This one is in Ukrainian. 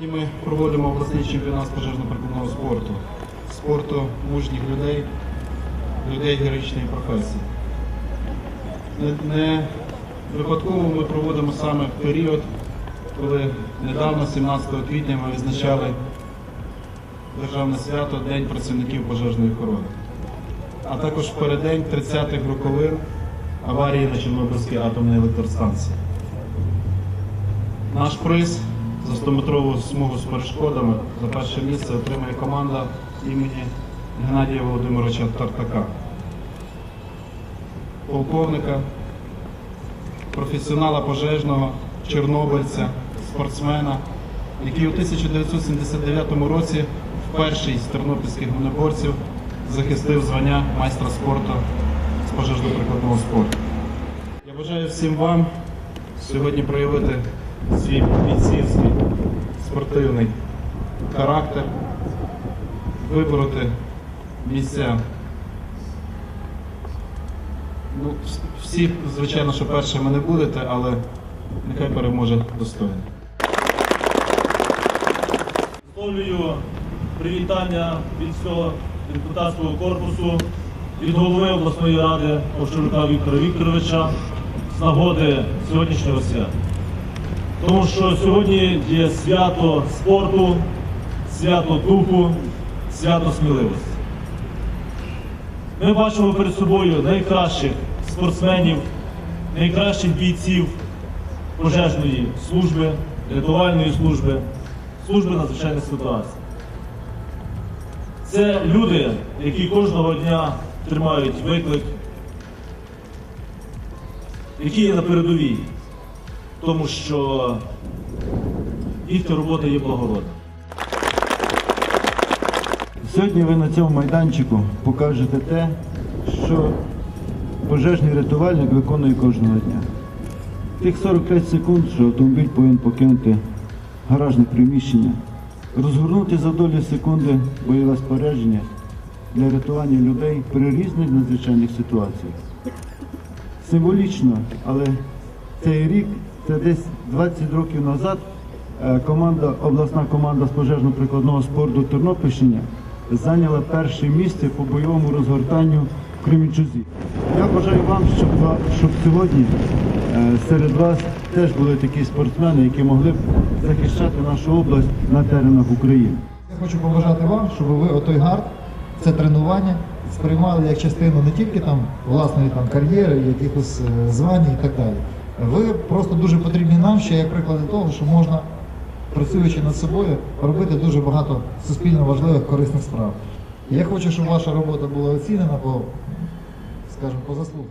Сьогодні ми проводимо обласний чемпіонат пожежно-прикладного спорту. Спорту мужніх людей, людей героїчної професії. Не, не випадково ми проводимо саме в період, коли недавно, 17 квітня, ми відзначали державне свято День працівників пожежної охорони. А також переддень 30-х роковин аварії на Чорнобильській атомній електростанції. Наш приз за 100-метрову смугу з перешкодами за перше місце отримує команда імені Геннадія Володимировича Тартака, полковника, професіонала пожежного, чорнобильця, спортсмена, який у 1979 році вперше з тернопільських гоноборців захистив звання майстра спорту з пожежно-прикладного спорту. Я бажаю всім вам сьогодні проявити свій бійцівський спортивний характер, вибороти місця. Ну, всі, звичайно, що першими не будете, але нехай переможе достойно. Висловлюю привітання від всього депутатського корпусу, від голови обласної ради Овчарука Віктора Вікторовича з нагоди сьогоднішнього свята. Тому що сьогодні є свято спорту, свято духу, свято сміливості. Ми бачимо перед собою найкращих спортсменів, найкращих бійців пожежної служби, рятувальної служби, служби надзвичайних ситуацій. Це люди, які кожного дня тримають виклик, які є на передовій, тому що їхня робота є благородна. Сьогодні ви на цьому майданчику покажете те, що пожежний рятувальник виконує кожного дня. Тих 45 секунд, що автомобіль повинен покинути гаражне приміщення, розгорнути за долю секунди бойове спорядження для рятування людей при різних надзвичайних ситуаціях. Символічно, але цей рік, це десь 20 років назад, е, команда, обласна команда з пожежно-прикладного спорту Тернопільщини зайняла перше місце по бойовому розгортанню в Кременчузі. Я бажаю вам, щоб, щоб сьогодні е, серед вас теж були такі спортсмени, які могли б захищати нашу область на теренах України. Я хочу побажати вам, щоб ви отой гард, це тренування сприймали як частину не тільки там власної там кар'єри, якихось е, звань і так далі. Ви просто дуже потрібні нам ще як приклади того, що можна, працюючи над собою, робити дуже багато суспільно важливих корисних справ. Я хочу, щоб ваша робота була оцінена по, скажімо, по заслугам.